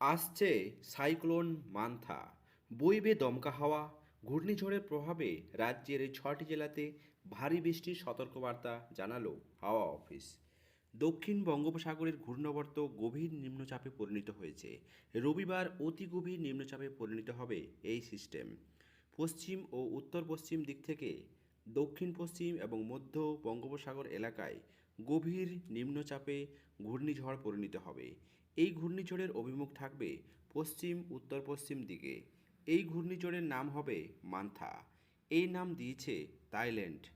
আসছে সাইক্লোন মান্থা। বইবে দমকা হাওয়া, ঘূর্ণিঝড়ের প্রভাবে রাজ্যের ছটি জেলাতে ভারী বৃষ্টির সতর্কবার্তা জানালো হাওয়া অফিস। দক্ষিণ বঙ্গোপসাগরের ঘূর্ণবর্ত গভীর নিম্নচাপে পরিণত হয়েছে। রবিবার অতি গভীর নিম্নচাপে পরিণত হবে এই সিস্টেম। পশ্চিম ও উত্তর পশ্চিম দিক থেকে দক্ষিণ পশ্চিম এবং মধ্য বঙ্গোপসাগর এলাকায় গভীর নিম্নচাপে ঘূর্ণিঝড় পরিণত হবে। এই ঘূর্ণিঝড়ের অভিমুখ থাকবে পশ্চিম, উত্তর পশ্চিম দিকে। এই ঘূর্ণিঝড়ের নাম হবে মান্থা। এই নাম দিয়েছে থাইল্যান্ড।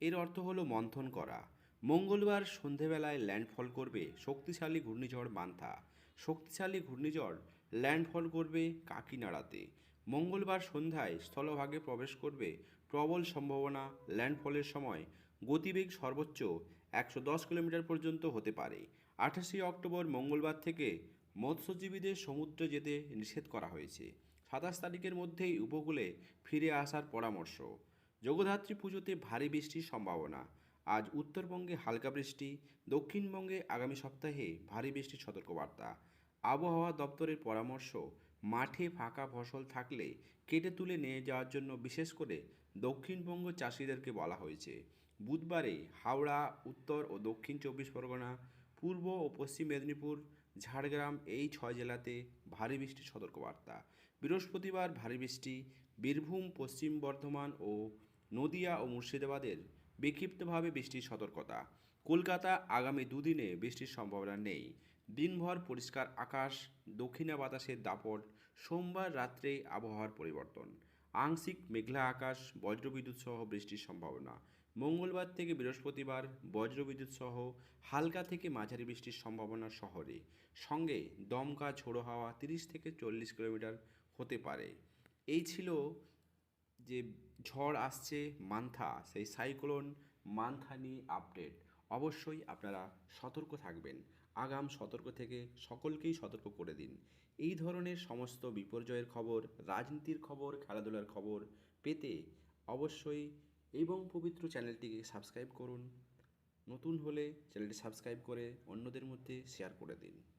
এর অর্থ হলো মন্থন করা। মঙ্গলবার সন্ধেবেলায় ল্যান্ডফল করবে শক্তিশালী ঘূর্ণিঝড় মান্থা। শক্তিশালী ঘূর্ণিঝড় ল্যান্ডফল করবে কাকিনাড়াতে। মঙ্গলবার সন্ধ্যায় স্থলভাগে প্রবেশ করবে প্রবল সম্ভাবনা ল্যান্ডফলের সময়। গতিবেগ সর্বোচ্চ একশো দশ কিলোমিটার পর্যন্ত হতে পারে। আঠাশে অক্টোবর মঙ্গলবার থেকে মৎস্যজীবীদের সমুদ্রে যেতে নিষেধ করা হয়েছে। সাতাশ তারিখের মধ্যেই উপকূলে ফিরে আসার পরামর্শ। জগদ্ধাত্রী পুজোতে ভারী বৃষ্টির সম্ভাবনা। আজ উত্তরবঙ্গে হালকা বৃষ্টি, দক্ষিণবঙ্গে আগামী সপ্তাহে ভারী বৃষ্টির সতর্কবার্তা। আবহাওয়া দপ্তরের পরামর্শ, মাঠে ফাঁকা ফসল থাকলে কেটে তুলে নিয়ে যাওয়ার জন্য বিশেষ করে দক্ষিণবঙ্গ চাষিদেরকে বলা হয়েছে। বুধবারে হাওড়া, উত্তর ও দক্ষিণ চব্বিশ পরগনা, পূর্ব ও পশ্চিম মেদিনীপুর, ঝাড়গ্রাম এই ছয় জেলাতে ভারী বৃষ্টির সতর্কবার্তা। বৃহস্পতিবার ভারী বৃষ্টি, বীরভূম, পশ্চিম বর্ধমান ও নদিয়া ও মুর্শিদাবাদের বিক্ষিপ্তভাবে বৃষ্টির সতর্কতা। কলকাতা আগামী দুদিনে বৃষ্টির সম্ভাবনা নেই। দিনভর পরিষ্কার আকাশ, দক্ষিণা বাতাসের দাপট, সোমবার রাত্রে আবহাওয়ার পরিবর্তন। আংশিক মেঘলা আকাশ, বজ্রবিদ্যুৎ সহ বৃষ্টির সম্ভাবনা। মঙ্গলবার থেকে বৃহস্পতিবার বজ্রবিদ্যুৎ সহ হালকা থেকে মাঝারি বৃষ্টির সম্ভাবনা শহরে। সঙ্গে দমকা ঝোড়ো হাওয়া তিরিশ থেকে চল্লিশ কিলোমিটার হতে পারে। এই ছিল যে ঝড় আসছে মান্থা, সেই সাইক্লোন মান্থা নিয়ে আপডেট। অবশ্যই আপনারা সতর্ক থাকবেন। আগাম সতর্ক থেকে সকলকেই সতর্ক করে দিন। এই ধরনের সমস্ত বিপর্যয়ের খবর, রাজনীতির খবর, খেলাধুলার খবর পেতে অবশ্যই এবং পবিত্র চ্যানেলটিকে সাবস্ক্রাইব করুন। নতুন হলে চ্যানেলটি সাবস্ক্রাইব করে অন্যদের মধ্যে শেয়ার করে দিন।